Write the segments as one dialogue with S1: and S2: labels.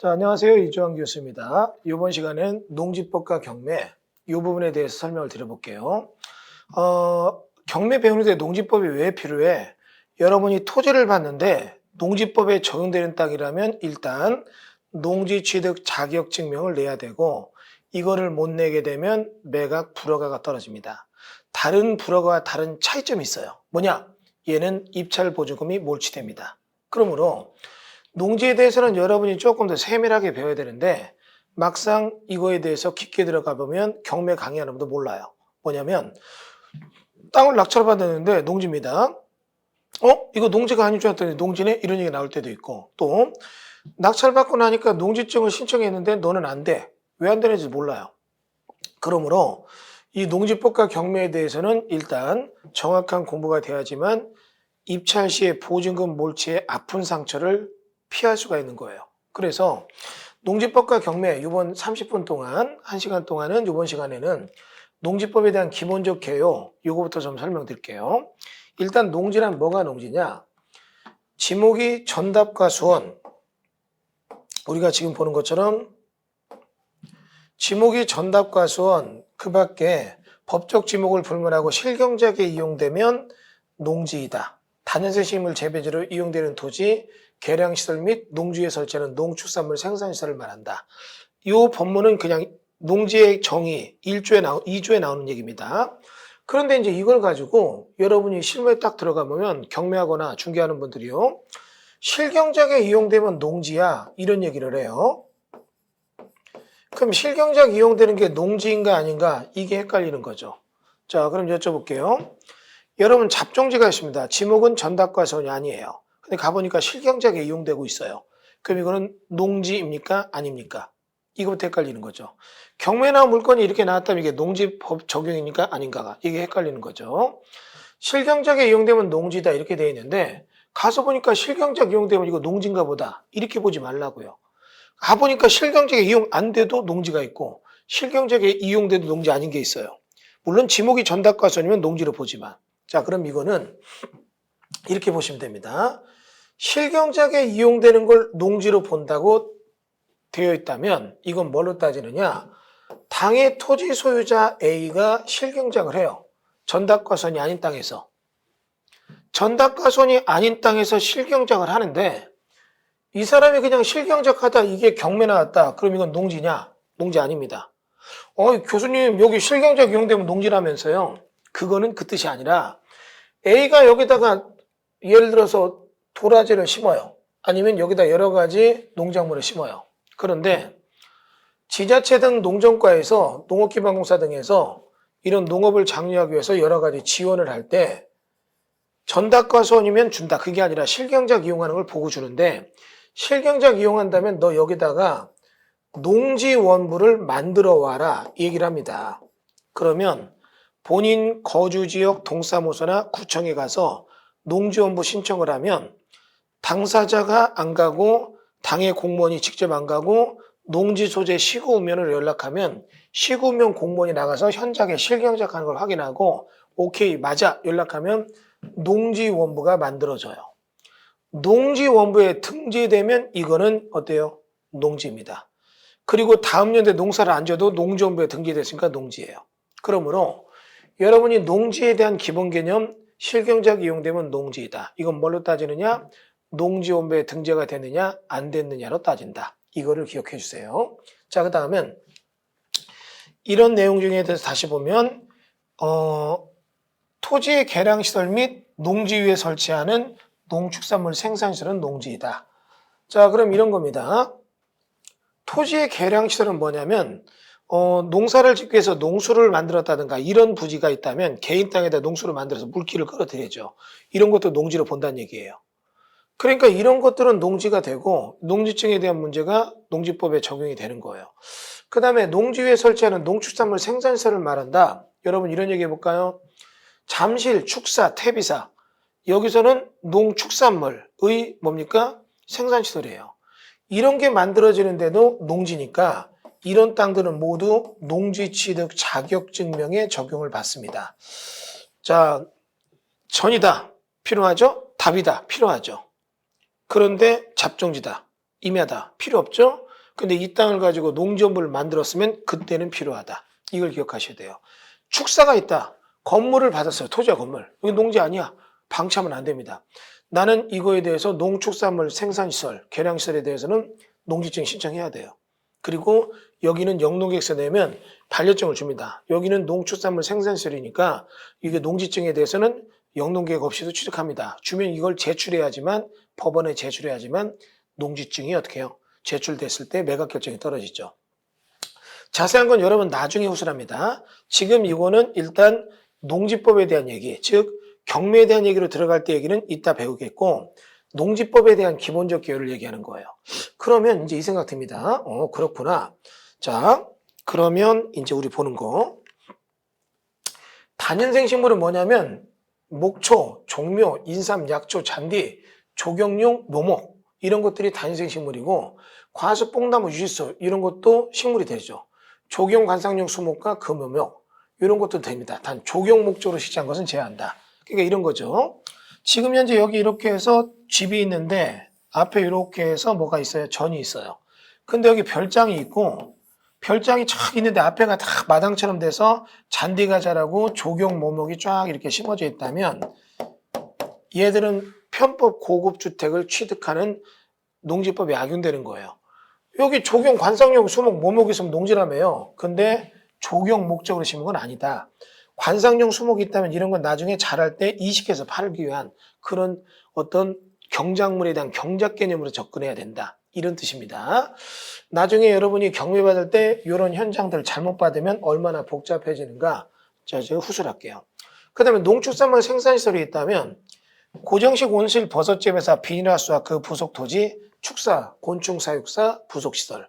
S1: 자, 안녕하세요. 이주환 교수입니다. 이번 시간엔 농지법과 경매 이 부분에 대해서 설명을 드려볼게요. 어, 경매 배우는데 농지법이 왜 필요해? 여러분이 토지를 봤는데 농지법에 적용되는 땅이라면 일단 농지 취득 자격 증명을 내야 되고 이거를 못 내게 되면 매각 불허가가 떨어집니다. 다른 불허가와 다른 차이점이 있어요. 뭐냐? 얘는 입찰 보조금이 몰치됩니다. 그러므로 농지에 대해서는 여러분이 조금 더 세밀하게 배워야 되는데 막상 이거에 대해서 깊게 들어가 보면 경매 강의하는 분도 몰라요. 뭐냐면 땅을 낙찰 받았는데 농지입니다. 어? 이거 농지가 아닌 줄 알았더니 농지네? 이런 얘기 나올 때도 있고 또 낙찰 받고 나니까 농지증을 신청했는데 너는 안 돼. 왜 안 되는지 몰라요. 그러므로 이 농지법과 경매에 대해서는 일단 정확한 공부가 돼야지만 입찰 시에 보증금 몰치의 아픈 상처를 피할 수가 있는 거예요. 그래서 농지법과 경매 이번 30분 동안 1시간 동안은 이번 시간에는 농지법에 대한 기본적 개요 이거부터 좀 설명드릴게요. 일단 농지란 뭐가 농지냐? 지목이 전답과 수원 우리가 지금 보는 것처럼 지목이 전답과 수원 그 밖에 법적 지목을 불문하고 실경작에 이용되면 농지이다. 단연세심을 재배지로 이용되는 토지, 계량시설 및 농지에 설치하는 농축산물 생산시설을 말한다. 이 법문은 그냥 농지의 정의 1조에 나오, 2조에 나오는 얘기입니다. 그런데 이제 이걸 가지고 여러분이 실무에 딱 들어가 보면 경매하거나 중개하는 분들이요. 실경작에 이용되면 농지야. 이런 얘기를 해요. 그럼 실경작 이용되는 게 농지인가 아닌가? 이게 헷갈리는 거죠. 자, 그럼 여쭤볼게요. 여러분 잡종지가 있습니다. 지목은 전답과 선이 아니에요. 근데 가보니까 실경작에 이용되고 있어요. 그럼 이거는 농지입니까? 아닙니까? 이거부터 헷갈리는 거죠. 경매나 물건이 이렇게 나왔다면 이게 농지법 적용입니까? 아닌가가 이게 헷갈리는 거죠. 실경작에 이용되면 농지다 이렇게 돼 있는데 가서 보니까 실경작 이용되면 이거 농지인가 보다 이렇게 보지 말라고요. 가보니까 실경작에 이용 안 돼도 농지가 있고 실경작에 이용돼도 농지 아닌 게 있어요. 물론 지목이 전답과선이면 농지로 보지만 자 그럼 이거는 이렇게 보시면 됩니다. 실경작에 이용되는 걸 농지로 본다고 되어 있다면 이건 뭘로 따지느냐? 당의 토지 소유자 A가 실경작을 해요. 전답과선이 아닌 땅에서. 전답과선이 아닌 땅에서 실경작을 하는데 이 사람이 그냥 실경작하다 이게 경매 나왔다. 그럼 이건 농지냐? 농지 아닙니다. 어, 교수님 여기 실경작 이용되면 농지라면서요. 그거는 그 뜻이 아니라 A가 여기다가 예를 들어서 도라지를 심어요. 아니면 여기다 여러 가지 농작물을 심어요. 그런데 지자체 등 농정과에서 농업기반공사 등에서 이런 농업을 장려하기 위해서 여러 가지 지원을 할 때 전답과선이면 준다. 그게 아니라 실경작 이용하는 걸 보고 주는데 실경작 이용한다면 너 여기다가 농지 원부를 만들어 와라 이 얘기를 합니다. 그러면 본인 거주 지역 동사무소나 구청에 가서 농지원부 신청을 하면 당사자가 안 가고 당의 공무원이 직접 안 가고 농지 소재 시구우면을 연락하면 시구우면 공무원이 나가서 현장에 실경작하는 걸 확인하고 오케이 맞아 연락하면 농지 원부가 만들어져요. 농지 원부에 등재되면 이거는 어때요? 농지입니다. 그리고 다음 년도에 농사를 안 져도 농지원부에 등재됐으니까 농지예요. 그러므로 여러분이 농지에 대한 기본 개념 실경작 이용되면 농지이다. 이건 뭘로 따지느냐? 농지원부에 등재가 됐느냐 안 됐느냐로 따진다. 이거를 기억해 주세요. 자, 그 다음엔 이런 내용 중에 대해서 다시 보면 어, 토지의 개량 시설 및 농지 위에 설치하는 농축산물 생산 시설은 농지이다. 자, 그럼 이런 겁니다. 토지의 개량 시설은 뭐냐면 어, 농사를 짓기 위해서 농수를 만들었다든가 이런 부지가 있다면 개인 땅에다 농수를 만들어서 물기를 끌어들이죠. 이런 것도 농지로 본다는 얘기예요. 그러니까 이런 것들은 농지가 되고 농지증에 대한 문제가 농지법에 적용이 되는 거예요. 그 다음에 농지 위에 설치하는 농축산물 생산시설을 말한다. 여러분 이런 얘기 해볼까요? 잠실, 축사, 태비사 여기서는 농축산물의 뭡니까? 생산시설이에요. 이런 게 만들어지는데도 농지니까 이런 땅들은 모두 농지 취득 자격 증명에 적용을 받습니다. 자, 전이다. 필요하죠? 답이다. 필요하죠. 그런데 잡종지다. 임야다. 필요 없죠? 근데 이 땅을 가지고 농지업을 만들었으면 그때는 필요하다. 이걸 기억하셔야 돼요. 축사가 있다. 건물을 받았어요. 토지와 건물. 여기 농지 아니야. 방치하면 안 됩니다. 나는 이거에 대해서 농축산물 생산시설, 계량시설에 대해서는 농지증 신청해야 돼요. 그리고 여기는 영농객서 내면 반려증을 줍니다. 여기는 농축산물 생산시설이니까 이게 농지증에 대해서는 영농계획 없이도 취득합니다. 주면 이걸 제출해야지만 법원에 제출해야지만 농지증이 어떻게 해요? 제출됐을 때 매각 결정이 떨어지죠. 자세한 건 여러분 나중에 후술합니다. 지금 이거는 일단 농지법에 대한 얘기, 즉 경매에 대한 얘기로 들어갈 때 얘기는 이따 배우겠고 농지법에 대한 기본적 개요를 얘기하는 거예요. 그러면 이제 이 생각 듭니다. 어, 그렇구나. 자, 그러면 이제 우리 보는 거. 단연생 식물은 뭐냐면 목초, 종묘, 인삼, 약초, 잔디, 조경용, 묘목 이런 것들이 단연생 식물이고 과수, 뽕나무, 유지수 이런 것도 식물이 되죠. 조경 관상용 수목과 금묘목 이런 것도 됩니다. 단 조경 목적으로 시작한 것은 제한다. 그러니까 이런 거죠. 지금 현재 여기 이렇게 해서 집이 있는데 앞에 이렇게 해서 뭐가 있어요? 전이 있어요. 근데 여기 별장이 있고 별장이 쫙 있는데 앞에가 다 마당처럼 돼서 잔디가 자라고 조경 모목이 쫙 이렇게 심어져 있다면 얘들은 편법 고급 주택을 취득하는 농지법에 악용되는 거예요. 여기 조경 관상용 수목 모목이 있으면 농지라며요. 근데 조경 목적으로 심은 건 아니다. 관상용 수목이 있다면 이런 건 나중에 자랄 때 이식해서 팔기 위한 그런 어떤 경작물에 대한 경작 개념으로 접근해야 된다. 이런 뜻입니다. 나중에 여러분이 경매 받을 때 이런 현장들을 잘못 받으면 얼마나 복잡해지는가 자, 제가 후술할게요. 그 다음에 농축산물 생산시설이 있다면 고정식 온실 버섯집에서 비닐하우스와 그 부속 토지, 축사, 곤충사육사, 부속시설,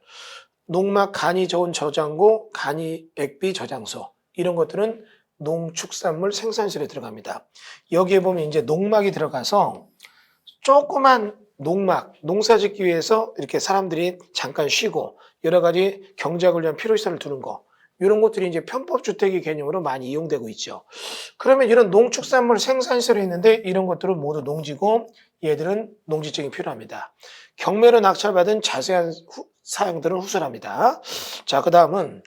S1: 농막 간이 좋은 저장고, 간이 액비 저장소 이런 것들은 농축산물 생산실에 들어갑니다. 여기에 보면 이제 농막이 들어가서 조그만 농막, 농사 짓기 위해서 이렇게 사람들이 잠깐 쉬고 여러 가지 경작을 위한 필요시설을 두는 거 이런 것들이 이제 편법주택의 개념으로 많이 이용되고 있죠. 그러면 이런 농축산물 생산시설이 있는데 이런 것들은 모두 농지고 얘들은 농지증이 필요합니다. 경매로 낙찰받은 자세한 후- 사항들은 후술합니다. 자, 그 다음은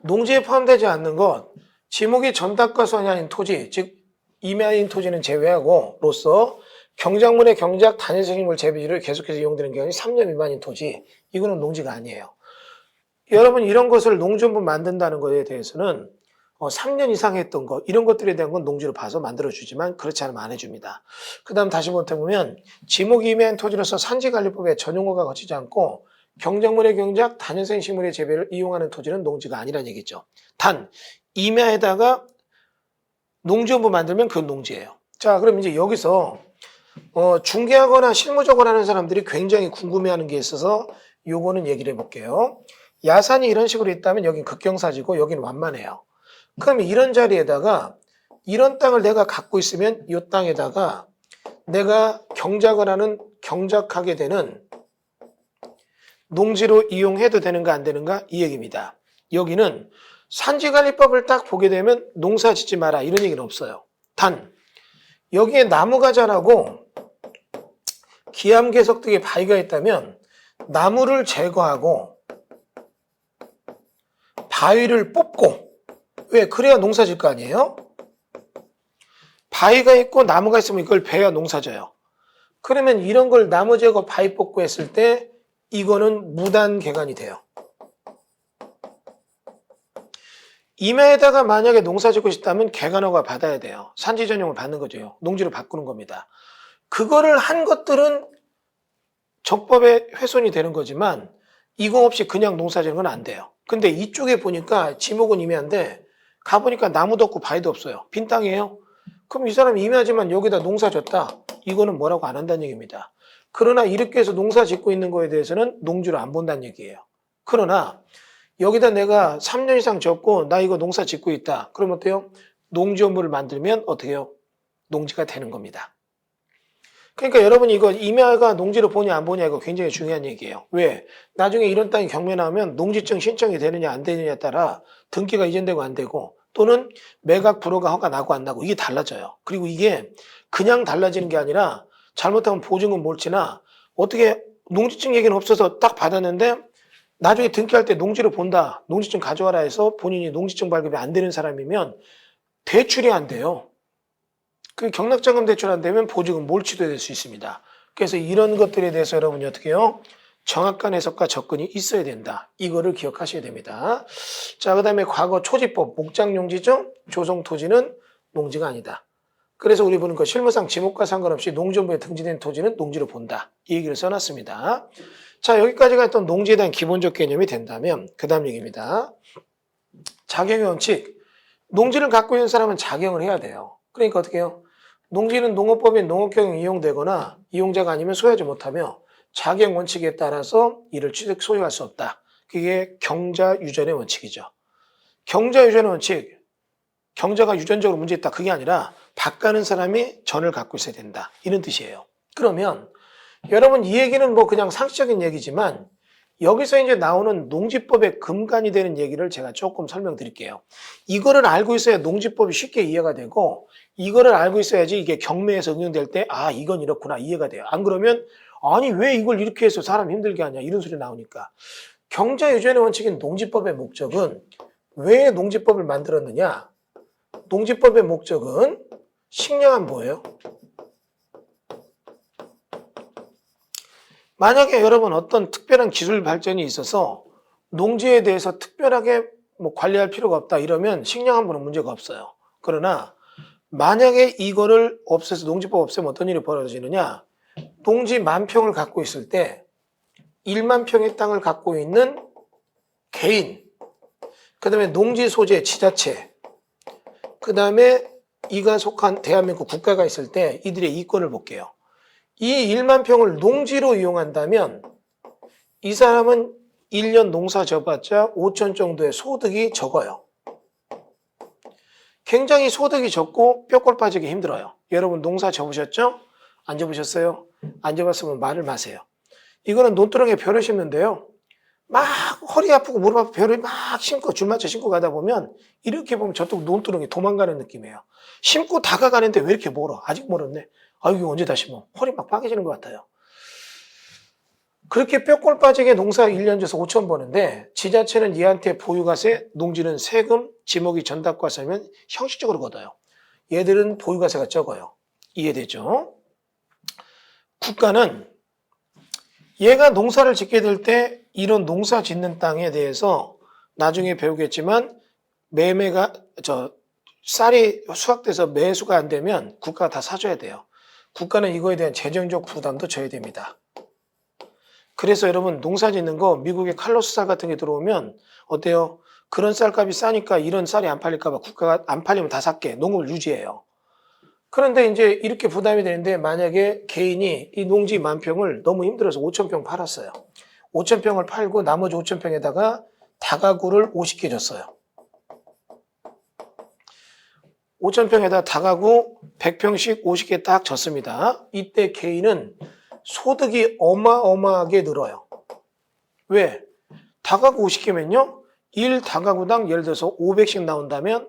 S1: 농지에 포함되지 않는 것, 지목이 전답과 선이 아닌 토지, 즉 임야인 토지는 제외하고 로서 경작물의 경작 단일생식물 재배지를 계속해서 이용되는 경우는 3년 미만인 토지, 이거는 농지가 아니에요. 여러분 이런 것을 농지원부 만든다는 것에 대해서는 어, 3년 이상 했던 것 이런 것들에 대한 건 농지로 봐서 만들어주지만 그렇지 않으면 안 해줍니다. 그 다음 다시 보면 지목이 임야인 토지로서 산지관리법에 전용어가 거치지 않고 경작물의 경작, 단연생 식물의 재배를 이용하는 토지는 농지가 아니라는 얘기죠. 단 임야에다가 농지원부 만들면 그건 농지예요. 자, 그럼 이제 여기서 어, 중개하거나 실무적으로 하는 사람들이 굉장히 궁금해하는 게 있어서 요거는 얘기를 해볼게요. 야산이 이런 식으로 있다면 여긴 극경사지고 여기는 완만해요. 그럼 이런 자리에다가 이런 땅을 내가 갖고 있으면 이 땅에다가 내가 경작을 하는 경작하게 되는 농지로 이용해도 되는가 안 되는가 이 얘기입니다. 여기는 산지관리법을 딱 보게 되면 농사 짓지 마라 이런 얘기는 없어요. 단 여기에 나무가 자라고 기암괴석 등의 바위가 있다면 나무를 제거하고 바위를 뽑고 왜 그래야 농사 질 거 아니에요? 바위가 있고 나무가 있으면 이걸 베야 농사 져요. 그러면 이런 걸 나무 제거 바위 뽑고 했을 때 이거는 무단 개간이 돼요. 임야에다가 만약에 농사 짓고 싶다면 개간허가 받아야 돼요. 산지 전용을 받는 거죠. 농지를 바꾸는 겁니다. 그거를 한 것들은 적법에 훼손이 되는 거지만 이거 없이 그냥 농사 짓는 건 안 돼요. 근데 이쪽에 보니까 지목은 임야인데 가보니까 나무도 없고 바위도 없어요. 빈 땅이에요. 그럼 이 사람이 임야지만 여기다 농사 졌다. 이거는 뭐라고 안 한다는 얘기입니다. 그러나 이렇게 해서 농사 짓고 있는 거에 대해서는 농지로 안 본다는 얘기예요. 그러나 여기다 내가 3년 이상 졌고 나 이거 농사 짓고 있다. 그럼 어때요? 농지업물을 만들면 어떻게 해요? 농지가 되는 겁니다. 그러니까 여러분 이거 임야가 농지로 보냐 안 보냐 이거 굉장히 중요한 얘기예요. 왜? 나중에 이런 땅이 경매 나오면 농지증 신청이 되느냐 안 되느냐에 따라 등기가 이전되고 안 되고 또는 매각 불허가 허가 나고 안 나고 이게 달라져요. 그리고 이게 그냥 달라지는 게 아니라 잘못하면 보증은 몰치나 어떻게 농지증 얘기는 없어서 딱 받았는데 나중에 등기할 때 농지를 본다. 농지증 가져와라 해서 본인이 농지증 발급이 안 되는 사람이면 대출이 안 돼요. 그 경락자금 대출 안 되면 보증금 몰치도 될 수 있습니다. 그래서 이런 것들에 대해서 여러분이 어떻게 해요? 정확한 해석과 접근이 있어야 된다. 이거를 기억하셔야 됩니다. 자, 그 다음에 과거 초지법, 목장용지죠? 조성토지는 농지가 아니다. 그래서 우리 보는 거 실무상 지목과 상관없이 농정부에 등재된 토지는 농지로 본다. 이 얘기를 써놨습니다. 자, 여기까지가 했던 농지에 대한 기본적 개념이 된다면, 그 다음 얘기입니다. 자경의 원칙. 농지를 갖고 있는 사람은 자경을 해야 돼요. 그러니까 어떻게 해요? 농지는 농업법인 농업경영 이용되거나 이용자가 아니면 소유하지 못하며 자경 원칙에 따라서 이를 취득 소유할 수 없다. 그게 경자 유전의 원칙이죠. 경자 유전의 원칙. 경자가 유전적으로 문제 있다. 그게 아니라 바가는 사람이 전을 갖고 있어야 된다. 이런 뜻이에요. 그러면 여러분 이 얘기는 뭐 그냥 상식적인 얘기지만 여기서 이제 나오는 농지법의 근간이 되는 얘기를 제가 조금 설명드릴게요. 이거를 알고 있어야 농지법이 쉽게 이해가 되고 이거를 알고 있어야지 이게 경매에서 응용될 때 아 이건 이렇구나 이해가 돼요. 안 그러면 아니 왜 이걸 이렇게 해서 사람 힘들게 하냐 이런 소리 나오니까 경제 유전의 원칙인 농지법의 목적은 왜 농지법을 만들었느냐? 농지법의 목적은 식량은 뭐예요? 만약에 여러분 어떤 특별한 기술 발전이 있어서 농지에 대해서 특별하게 뭐 관리할 필요가 없다 이러면 식량 함부는 문제가 없어요. 그러나 만약에 이거를 없애서 농지법 없애면 어떤 일이 벌어지느냐? 농지 만 평을 갖고 있을 때 1만 평의 땅을 갖고 있는 개인, 그 다음에 농지 소재 지자체, 그 다음에 이가 속한 대한민국 국가가 있을 때 이들의 이권을 볼게요. 이 1만 평을 농지로 이용한다면 이 사람은 1년 농사 져봤자 5천 정도의 소득이 적어요. 굉장히 소득이 적고 뼈골 빠지기 힘들어요. 여러분 농사 져보셨죠? 안 져보셨어요? 안 져봤으면 말을 마세요. 이거는 논두렁에 벼를 심는데요. 막 허리 아프고 무릎 아프고 벼를 막 심고 줄 맞춰 심고 가다 보면 이렇게 보면 저쪽 논두렁이 도망가는 느낌이에요. 심고 다가가는데 왜 이렇게 멀어? 아직 멀었네. 아, 이게 언제 다 심어? 허리 막 빠개지는 것 같아요. 그렇게 뼈골 빠지게 농사 1년 줘서 5천 버는데 지자체는 얘한테 보유가세, 농지는 세금, 지목이 전답과세면 형식적으로 걷어요. 얘들은 보유가세가 적어요. 이해되죠? 국가는 얘가 농사를 짓게 될 때 이런 농사 짓는 땅에 대해서 나중에 배우겠지만 매매가 저 쌀이 수확돼서 매수가 안 되면 국가가 다 사줘야 돼요. 국가는 이거에 대한 재정적 부담도 져야 됩니다. 그래서 여러분 농사 짓는 거 미국의 칼로스 쌀 같은 게 들어오면 어때요? 그런 쌀값이 싸니까 이런 쌀이 안 팔릴까 봐 국가가 안 팔리면 다 샀게 농업을 유지해요. 그런데 이제 이렇게 부담이 되는데 만약에 개인이 이 농지 만 평을 너무 힘들어서 5천 평 팔았어요. 5천 평을 팔고 나머지 5천 평에다가 다가구를 50개 줬어요. 5천 평에다 다가구 100평씩 50개 딱 줬습니다. 이때 개인은 소득이 어마어마하게 늘어요. 왜? 다가구 50개면요. 1 다가구당 예를 들어서 500씩 나온다면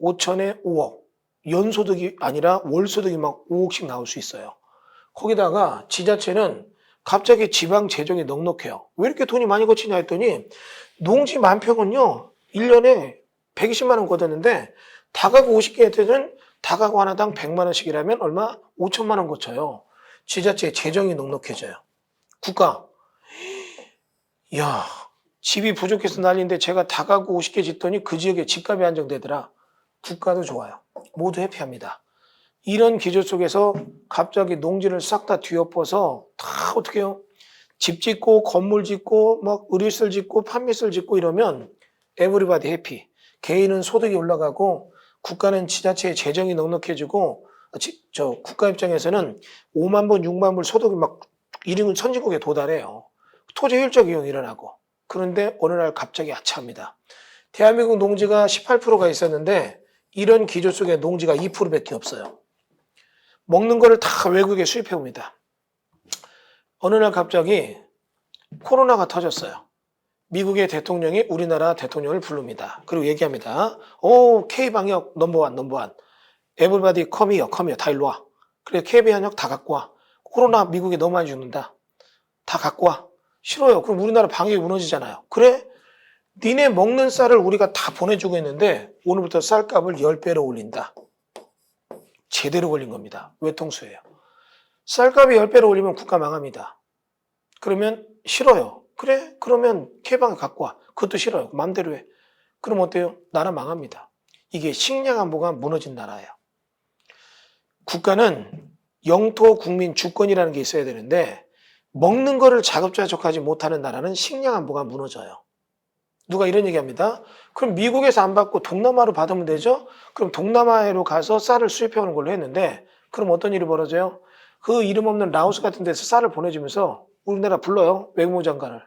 S1: 5천에 5억. 연소득이 아니라 월소득이 막 5억씩 나올 수 있어요. 거기다가 지자체는 갑자기 지방 재정이 넉넉해요. 왜 이렇게 돈이 많이 거치냐 했더니 농지 만 평은요. 1년에 120만 원 걷었는데 다가구 50개한테는 다가구 하나당 100만 원씩이라면 얼마? 5천만 원 거쳐요. 지자체 재정이 넉넉해져요. 국가. 야 집이 부족해서 난리인데 제가 다가구 50개 짓더니 그 지역에 집값이 안정되더라. 국가도 좋아요. 모두 해피합니다. 이런 기조 속에서 갑자기 농지를 싹 다 뒤엎어서 다 어떻게 해요? 집 짓고 건물 짓고 막 의류시설 짓고 판매시설 짓고 이러면 에브리바디 해피. 개인은 소득이 올라가고 국가는 지자체의 재정이 넉넉해지고 지- 저 국가 입장에서는 5만 번, 6만 불 소득이 막 이름은 선진국에 도달해요. 토지 효율적 이용이 일어나고 그런데 어느 날 갑자기 아차합니다. 대한민국 농지가 18%가 있었는데 이런 기조 속에 농지가 2%밖에 없어요. 먹는 거를 다 외국에 수입해 옵니다. 어느 날 갑자기 코로나가 터졌어요. 미국의 대통령이 우리나라 대통령을 부릅니다. 그리고 얘기합니다. 오, K방역 넘버원, 넘버원. 에블바디 컴이요, 컴이요. 다 일로 와. 그래, KB 현역 다 갖고 와. 코로나 미국에 너무 많이 죽는다. 다 갖고 와. 싫어요. 그럼 우리나라 방역이 무너지잖아요. 그래? 니네 먹는 쌀을 우리가 다 보내주고 있는데 오늘부터 쌀값을 10배로 올린다. 제대로 걸린 겁니다. 외통수예요. 쌀값이 10배로 올리면 국가 망합니다. 그러면 싫어요. 그래? 그러면 개방을 갖고 와. 그것도 싫어요. 마음대로 해. 그럼 어때요? 나라 망합니다. 이게 식량 안보가 무너진 나라예요. 국가는 영토 국민 주권이라는 게 있어야 되는데 먹는 거를 자급자족하지 못하는 나라는 식량 안보가 무너져요. 누가 이런 얘기합니다. 그럼 미국에서 안 받고 동남아로 받으면 되죠? 그럼 동남아로 가서 쌀을 수입해오는 걸로 했는데 그럼 어떤 일이 벌어져요? 그 이름 없는 라오스 같은 데서 쌀을 보내주면서 우리나라 불러요. 외무부 장관을.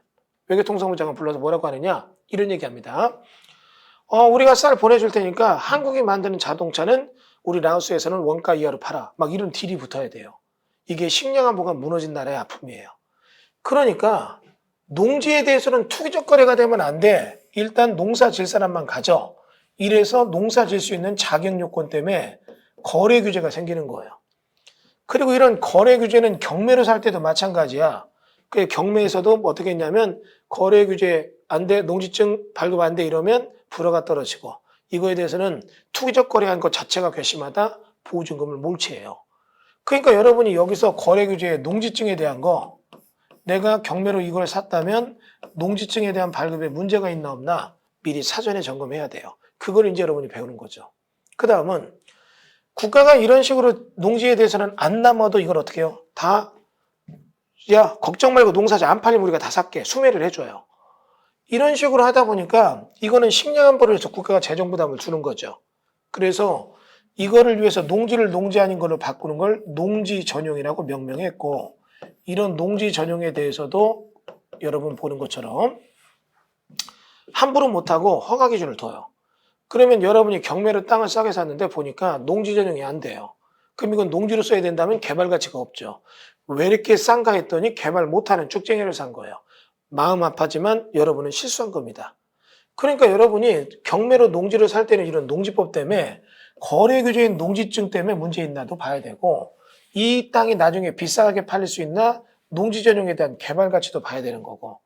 S1: 외교통상부 장관 불러서 뭐라고 하느냐? 이런 얘기합니다. 어, 우리가 쌀 보내줄 테니까 한국이 만드는 자동차는 우리 라오스에서는 원가 이하로 팔아. 막 이런 딜이 붙어야 돼요. 이게 식량 안보가 무너진 나라의 아픔이에요. 그러니까 농지에 대해서는 투기적 거래가 되면 안 돼. 일단 농사 질 사람만 가져. 이래서 농사 질 수 있는 자격 요건 때문에 거래 규제가 생기는 거예요. 그리고 이런 거래 규제는 경매로 살 때도 마찬가지야. 그 경매에서도 뭐 어떻게 했냐면 거래 규제 안 돼, 농지증 발급 안 돼 이러면 불허가 떨어지고 이거에 대해서는 투기적 거래한 것 자체가 괘씸하다 보증금을 몰치해요. 그러니까 여러분이 여기서 거래 규제에 농지증에 대한 거 내가 경매로 이걸 샀다면 농지증에 대한 발급에 문제가 있나 없나 미리 사전에 점검해야 돼요. 그걸 이제 여러분이 배우는 거죠. 그 다음은 국가가 이런 식으로 농지에 대해서는 안 남아도 이걸 어떻게 해요? 다, 야, 걱정 말고 농사지 안 팔리면 우리가 다 살게. 수매를 해줘요. 이런 식으로 하다 보니까 이거는 식량 안보를 해서 국가가 재정 부담을 주는 거죠. 그래서 이거를 위해서 농지를 농지 아닌 걸로 바꾸는 걸 농지 전용이라고 명명했고 이런 농지 전용에 대해서도 여러분 보는 것처럼 함부로 못하고 허가 기준을 둬요. 그러면 여러분이 경매로 땅을 싸게 샀는데 보니까 농지 전용이 안 돼요. 그럼 이건 농지로 써야 된다면 개발 가치가 없죠. 왜 이렇게 싼가 했더니 개발 못하는 쭉쟁이를 산 거예요. 마음 아파지만 여러분은 실수한 겁니다. 그러니까 여러분이 경매로 농지를 살 때는 이런 농지법 때문에 거래 규제인 농지증 때문에 문제 있나도 봐야 되고 이 땅이 나중에 비싸게 팔릴 수 있나 농지 전용에 대한 개발 가치도 봐야 되는 거고.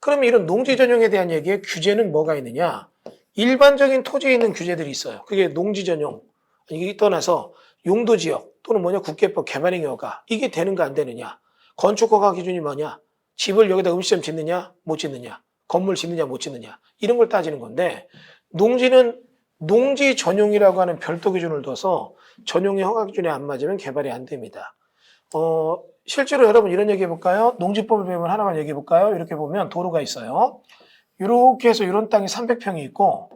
S1: 그러면 이런 농지 전용에 대한 얘기에 규제는 뭐가 있느냐? 일반적인 토지에 있는 규제들이 있어요. 그게 농지 전용. 이게 떠나서 용도 지역 또는 뭐냐 국계법 개발행 여가 이게 되는가 안 되느냐 건축 허가 기준이 뭐냐 집을 여기다 음식점 짓느냐 못 짓느냐 건물 짓느냐 못 짓느냐 이런 걸 따지는 건데 농지는 농지 전용이라고 하는 별도 기준을 둬서 전용의 허가 기준에 안 맞으면 개발이 안 됩니다. 어, 실제로 여러분 이런 얘기 해볼까요? 농지법을 배우면 하나만 얘기해 볼까요? 이렇게 보면 도로가 있어요. 이렇게 해서 이런 땅이 300평이 있고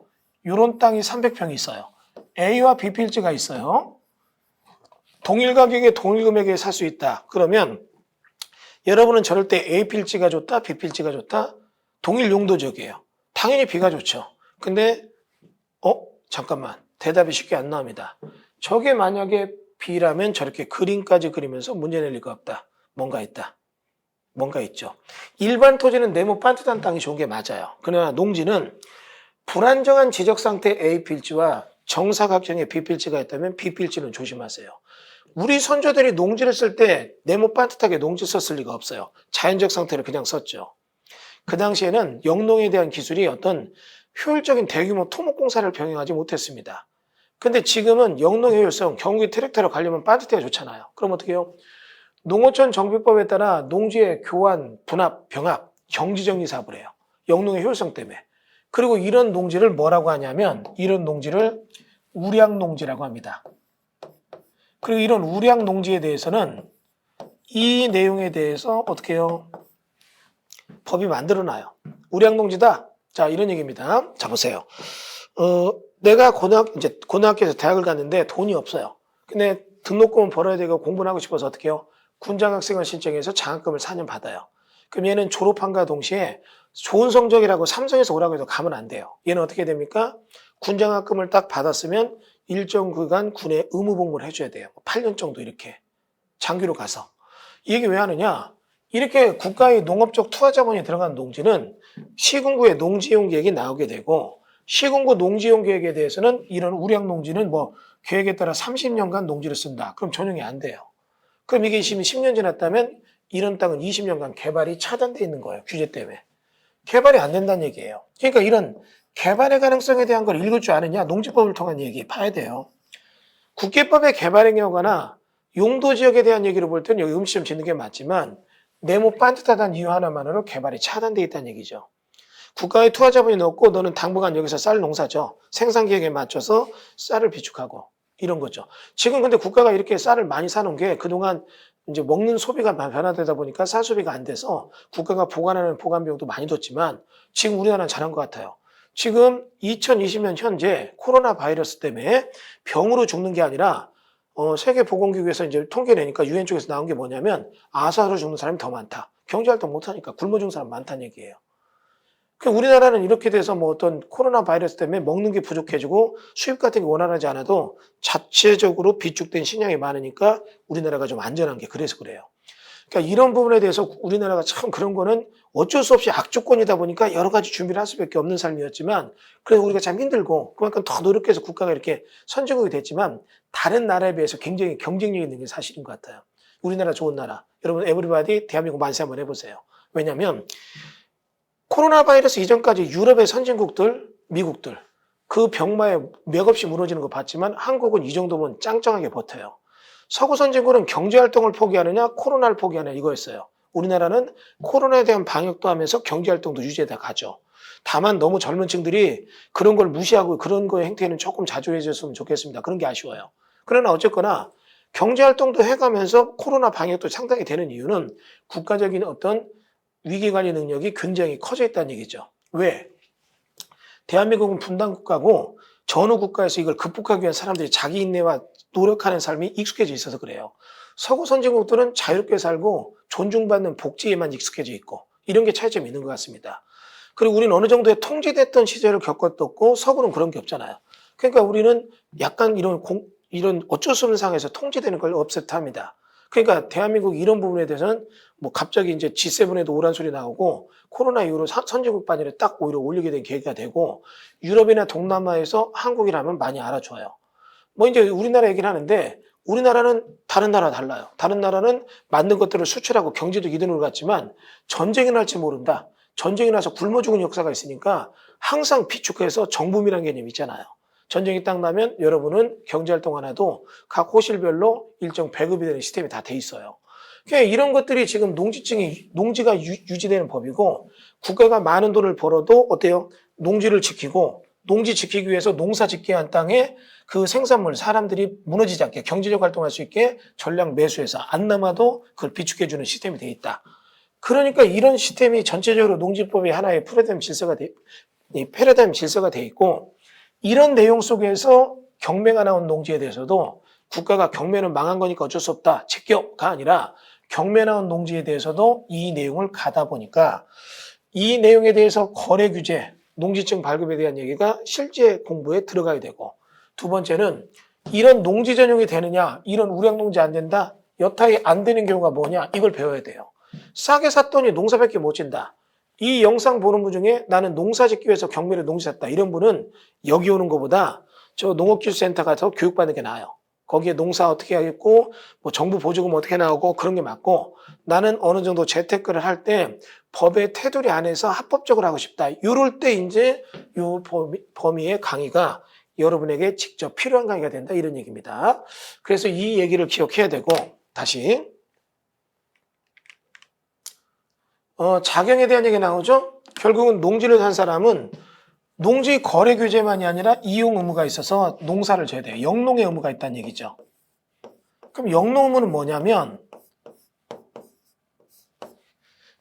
S1: 이런 땅이 300평이 있어요. A와 B 필지가 있어요. 동일 가격에 동일 금액에 살 수 있다. 그러면 여러분은 저럴 때 A 필지가 좋다, B 필지가 좋다? 동일 용도 지역이에요. 당연히 B가 좋죠. 근데 어? 잠깐만. 대답이 쉽게 안 나옵니다. 저게 만약에 B라면 저렇게 그림까지 그리면서 문제 낼 리가 없다. 뭔가 있다. 뭔가 있죠. 일반 토지는 네모 반듯한 땅이 좋은 게 맞아요. 그러나 농지는 불안정한 지적 상태 A 필지와 정사각형의 B 필지가 있다면 B 필지는 조심하세요. 우리 선조들이 농지를 쓸 때 네모 반듯하게 농지 썼을 리가 없어요. 자연적 상태를 그냥 썼죠. 그 당시에는 영농에 대한 기술이 어떤 효율적인 대규모 토목공사를 병행하지 못했습니다. 근데 지금은 영농 효율성, 경기 트랙터로 가려면 반듯해야 좋잖아요. 그럼 어떻게 해요? 농어촌 정비법에 따라 농지의 교환, 분합, 병합, 경지정리 사업을 해요. 영농의 효율성 때문에. 그리고 이런 농지를 뭐라고 하냐면 이런 농지를 우량 농지라고 합니다. 그리고 이런 우량 농지에 대해서는 이 내용에 대해서 어떻게 해요? 법이 만들어놔요. 우량 농지다. 자, 이런 얘기입니다. 자, 보세요. 어, 내가 고등학, 이제 고등학교에서 대학을 갔는데 돈이 없어요. 근데 등록금은 벌어야 되고 공부를 하고 싶어서 어떻게 해요? 군장학생을 신청해서 장학금을 4년 받아요. 그럼 얘는 졸업한과 동시에 좋은 성적이라고 삼성에서 오라고 해도 가면 안 돼요. 얘는 어떻게 됩니까? 군장학금을 딱 받았으면 일정 기간 군에 의무 복무를 해줘야 돼요. 8년 정도 이렇게. 장기로 가서. 이 얘기 왜 하느냐? 이렇게 국가의 농업적 투하 자본이 들어간 농지는 시군구의 농지용 계획이 나오게 되고 시군구 농지용 계획에 대해서는 이런 우량 농지는 뭐 계획에 따라 30년간 농지를 쓴다. 그럼 전용이 안 돼요. 그럼 이게 이미 10년 지났다면 이런 땅은 20년간 개발이 차단돼 있는 거예요. 규제 때문에. 개발이 안 된다는 얘기예요. 그러니까 이런 개발의 가능성에 대한 걸 읽을 줄 아느냐 농지법을 통한 얘기 봐야 돼요. 국계법의 개발행위에 관한 용도 지역에 대한 얘기를 볼 때는 여기 음시점 짓는 게 맞지만 네모 반듯하다는 이유 하나만으로 개발이 차단돼 있다는 얘기죠. 국가의 투하 자본이 넣고 너는 당분간 여기서 쌀 농사죠. 생산 계획에 맞춰서 쌀을 비축하고 이런 거죠. 지금 근데 국가가 이렇게 쌀을 많이 사놓은 게 그동안 이제 먹는 소비가 변화되다 보니까 쌀 소비가 안 돼서 국가가 보관하는 보관 비용도 많이 뒀지만 지금 우리나라는 잘한 것 같아요. 지금 2020년 현재 코로나 바이러스 때문에 병으로 죽는 게 아니라 어, 세계보건기구에서 이제 통계 내니까 유엔 쪽에서 나온 게 뭐냐면 아사로 죽는 사람이 더 많다. 경제활동 못하니까 굶어 죽는 사람 많다는 얘기예요. 그 우리나라는 이렇게 돼서 뭐 어떤 코로나 바이러스 때문에 먹는 게 부족해지고 수입 같은 게 원활하지 않아도 자체적으로 비축된 식량이 많으니까 우리나라가 좀 안전한 게 그래서 그래요. 그러니까 이런 부분에 대해서 우리나라가 참 그런 거는 어쩔 수 없이 악조건이다 보니까 여러 가지 준비를 할 수밖에 없는 삶이었지만 그래서 우리가 참 힘들고 그만큼 더 노력해서 국가가 이렇게 선진국이 됐지만 다른 나라에 비해서 굉장히 경쟁력 있는 게 사실인 것 같아요. 우리나라 좋은 나라. 여러분 에브리바디 대한민국 만세 한번 해보세요. 왜냐하면 코로나 바이러스 이전까지 유럽의 선진국들, 미국들 그 병마에 맥없이 무너지는 거 봤지만 한국은 이 정도면 짱짱하게 버텨요. 서구 선진국은 경제 활동을 포기하느냐 코로나를 포기하느냐 이거였어요. 우리나라는 코로나에 대한 방역도 하면서 경제 활동도 유지해다 가죠. 다만 너무 젊은 층들이 그런 걸 무시하고 그런 거의 행태는 조금 자주해졌으면 좋겠습니다. 그런 게 아쉬워요. 그러나 어쨌거나 경제 활동도 해가면서 코로나 방역도 상당히 되는 이유는 국가적인 어떤 위기관리 능력이 굉장히 커져 있다는 얘기죠. 왜? 대한민국은 분단 국가고 전후 국가에서 이걸 극복하기 위한 사람들이 자기 인내와 노력하는 삶이 익숙해져 있어서 그래요. 서구 선진국들은 자유롭게 살고 존중받는 복지에만 익숙해져 있고 이런 게 차이점이 있는 것 같습니다. 그리고 우리는 어느 정도의 통제됐던 시절을 겪었었고 서구는 그런 게 없잖아요. 그러니까 우리는 약간 이런 공, 이런 어쩔 수 없는 상황에서 통제되는 걸 업셋합니다. 그러니까 대한민국 이런 부분에 대해서는 뭐 갑자기 이제 G7에도 오란 소리 나오고 코로나 이후로 사- 선진국 반열에 딱 오히려 올리게 된 계기가 되고 유럽이나 동남아에서 한국이라면 많이 알아줘요. 뭐 이제 우리나라 얘기를 하는데 우리나라는 다른 나라 달라요. 다른 나라는 만든 것들을 수출하고 경제도 이등으로 갔지만 전쟁이 날지 모른다. 전쟁이 나서 굶어 죽은 역사가 있으니까 항상 비축해서 정부미란 개념이 있잖아요. 전쟁이 딱 나면 여러분은 경제활동 하나도 각 호실별로 일정 배급이 되는 시스템이 다 돼 있어요. 그러니까 이런 것들이 지금 농지증이 농지가 유, 유지되는 법이고 국가가 많은 돈을 벌어도 어때요? 농지를 지키고 농지 지키기 위해서 농사 짓게 한 땅에 그 생산물 사람들이 무너지지 않게 경제적 활동할 수 있게 전량 매수해서 안 남아도 그걸 비축해주는 시스템이 돼 있다. 그러니까 이런 시스템이 전체적으로 농지법의 하나의 프레다임 질서가 돼, 이 패러다임 질서가 돼 있고 이런 내용 속에서 경매가 나온 농지에 대해서도 국가가 경매는 망한 거니까 어쩔 수 없다. 체격가 아니라 경매 나온 농지에 대해서도 이 내용을 가다 보니까 이 내용에 대해서 거래 규제, 농지증 발급에 대한 얘기가 실제 공부에 들어가야 되고 두 번째는 이런 농지 전용이 되느냐, 이런 우량 농지 안 된다, 여타에 안 되는 경우가 뭐냐, 이걸 배워야 돼요. 싸게 샀더니 농사밖에 못 진다. 이 영상 보는 분 중에 나는 농사 짓기 위해서 경매를 농지 샀다. 이런 분은 여기 오는 것보다 저 농업기술센터 가서 교육받는 게 나아요. 거기에 농사 어떻게 하겠고, 뭐 정부 보조금 어떻게 나오고 그런 게 맞고, 나는 어느 정도 재테크를 할 때 법의 테두리 안에서 합법적으로 하고 싶다. 이럴 때 이제 요 범위, 범위의 강의가 여러분에게 직접 필요한 강의가 된다. 이런 얘기입니다. 그래서 이 얘기를 기억해야 되고, 다시. 어, 자경에 대한 얘기 나오죠? 결국은 농지를 산 사람은 농지 거래 규제만이 아니라 이용 의무가 있어서 농사를 져야 돼요. 영농의 의무가 있다는 얘기죠. 그럼 영농 의무는 뭐냐면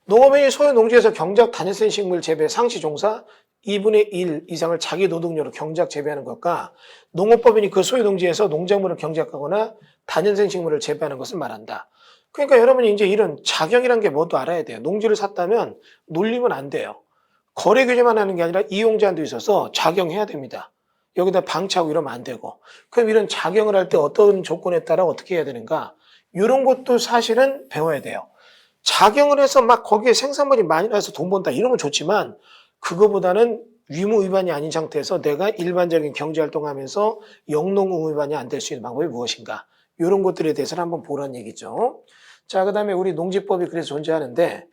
S1: 농업인이 소유 농지에서 경작 단일생 식물 재배 상시 종사 2분의 1 이상을 자기 노동료로 경작 재배하는 것과 농업법인이 그 소유 농지에서 농작물을 경작하거나 단일생 식물을 재배하는 것을 말한다. 그러니까 여러분이 이제 이런 자경이란 게 뭐도 알아야 돼요. 농지를 샀다면 놀리면 안 돼요. 거래 규제만 하는 게 아니라 이용 제한도 있어서 작용해야 됩니다. 여기다 방치하고 이러면 안 되고. 그럼 이런 작용을 할 때 어떤 조건에 따라 어떻게 해야 되는가? 이런 것도 사실은 배워야 돼요. 작용을 해서 막 거기에 생산물이 많이 나서 돈 번다 이러면 좋지만 그거보다는 위무 위반이 아닌 상태에서 내가 일반적인 경제 활동하면서 영농 의무 위반이 안 될 수 있는 방법이 무엇인가? 이런 것들에 대해서는 한번 보라는 얘기죠. 자, 그 다음에 우리 농지법이 그래서 존재하는데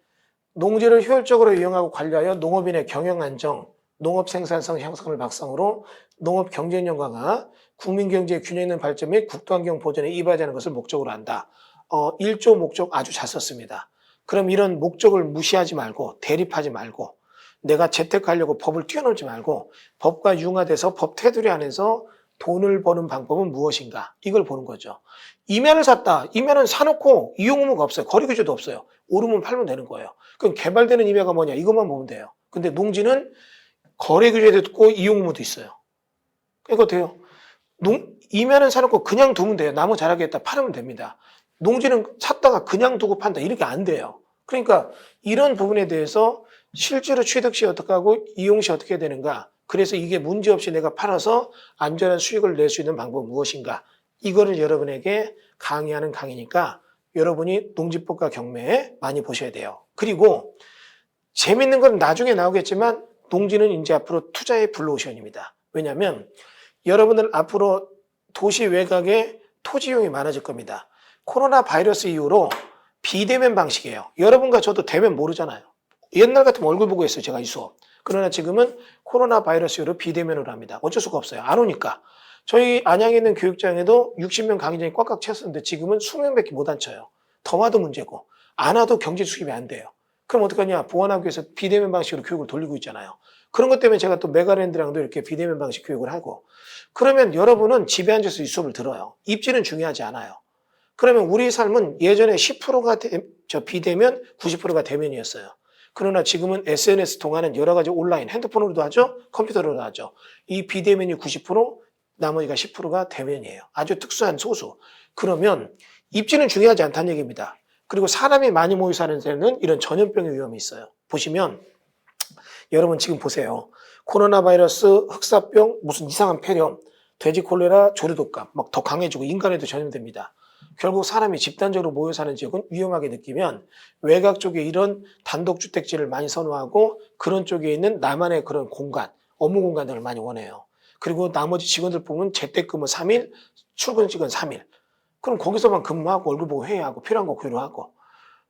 S1: 농지를 효율적으로 이용하고 관리하여 농업인의 경영 안정, 농업 생산성 향상을 박상으로 농업 경쟁력 강화, 국민 경제의 균형 있는 발전 및 국토환경 보존에 이바지하는 것을 목적으로 한다. 어, 1조 목적 아주 잘 썼습니다. 그럼 이런 목적을 무시하지 말고 대립하지 말고 내가 재택하려고 법을 뛰어넘지 말고 법과 융화돼서 법 테두리 안에서 돈을 버는 방법은 무엇인가 이걸 보는 거죠. 이면을 샀다. 이면은 사놓고 이용 의무가 없어요. 거리 규제도 없어요. 오르면 팔면 되는 거예요. 그럼 개발되는 임야가 뭐냐 이것만 보면 돼요. 근데 농지는 거래 규제도 있고 이용 의무도 있어요. 이거 돼요. 농, 이면은 사놓고 그냥 두면 돼요. 나무 자라겠다 팔으면 됩니다. 농지는 샀다가 그냥 두고 판다 이렇게 안 돼요. 그러니까 이런 부분에 대해서 실제로 취득 시 어떻게 하고 이용 시 어떻게 되는가. 그래서 이게 문제없이 내가 팔아서 안전한 수익을 낼 수 있는 방법은 무엇인가. 이거를 여러분에게 강의하는 강의니까 여러분이 농지법과 경매 많이 보셔야 돼요. 그리고 재밌는 건 나중에 나오겠지만 농지는 이제 앞으로 투자의 블루오션입니다. 왜냐하면 여러분들 앞으로 도시 외곽에 토지용이 많아질 겁니다. 코로나 바이러스 이후로 비대면 방식이에요. 여러분과 저도 대면 모르잖아요. 옛날 같으면 얼굴 보고 했어요. 제가 이 수업. 그러나 지금은 코로나 바이러스 이후로 비대면으로 합니다. 어쩔 수가 없어요. 안 오니까. 저희 안양에 있는 교육장에도 60명 강의장이 꽉꽉 찼었는데 지금은 20명밖에 못 앉혀요. 더 와도 문제고 안 와도 경제 수입이 안 돼요. 그럼 어떡하냐? 보안학교에서 비대면 방식으로 교육을 돌리고 있잖아요. 그런 것 때문에 제가 또 메가랜드랑도 이렇게 비대면 방식 교육을 하고 그러면 여러분은 집에 앉아서 이 수업을 들어요. 입지는 중요하지 않아요. 그러면 우리 삶은 예전에 10%가 저 비대면, 90%가 대면이었어요. 그러나 지금은 SNS 통하는 여러 가지 온라인, 핸드폰으로도 하죠, 컴퓨터로도 하죠. 이 비대면이 90%, 나머지가 10%가 대면이에요. 아주 특수한 소수. 그러면 입지는 중요하지 않다는 얘기입니다. 그리고 사람이 많이 모여 사는 데는 이런 전염병의 위험이 있어요. 보시면 여러분 지금 보세요. 코로나 바이러스, 흑사병, 무슨 이상한 폐렴, 돼지 콜레라, 조류독감 막 더 강해지고 인간에도 전염됩니다. 결국 사람이 집단적으로 모여 사는 지역은 위험하게 느끼면 외곽 쪽에 이런 단독주택지를 많이 선호하고 그런 쪽에 있는 나만의 그런 공간, 업무 공간들을 많이 원해요. 그리고 나머지 직원들 보면 재택근무 3일, 출근직은 3일. 그럼 거기서만 근무하고 얼굴 보고 회의하고 필요한 거 교류하고.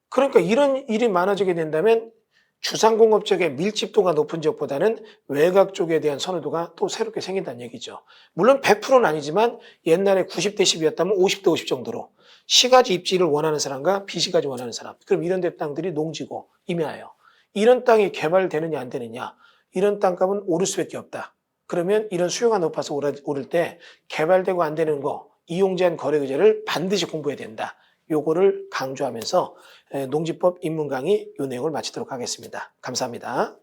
S1: 그러니까 이런 일이 많아지게 된다면 주상공업 지역의 밀집도가 높은 지역보다는 외곽 쪽에 대한 선호도가 또 새롭게 생긴다는 얘기죠. 물론 100%는 아니지만 옛날에 90대 10이었다면 50대 50 정도로 시가지 입지를 원하는 사람과 비시가지 원하는 사람. 그럼 이런 데 땅들이 농지고 임야예요. 이런 땅이 개발되느냐 안 되느냐. 이런 땅값은 오를 수밖에 없다. 그러면 이런 수요가 높아서 오를- 때 개발되고 안 되는 거 이용 제한 거래 규제를 반드시 공부해야 된다. 요거를 강조하면서 에, 농지법 입문 강의 요 내용을 마치도록 하겠습니다. 감사합니다.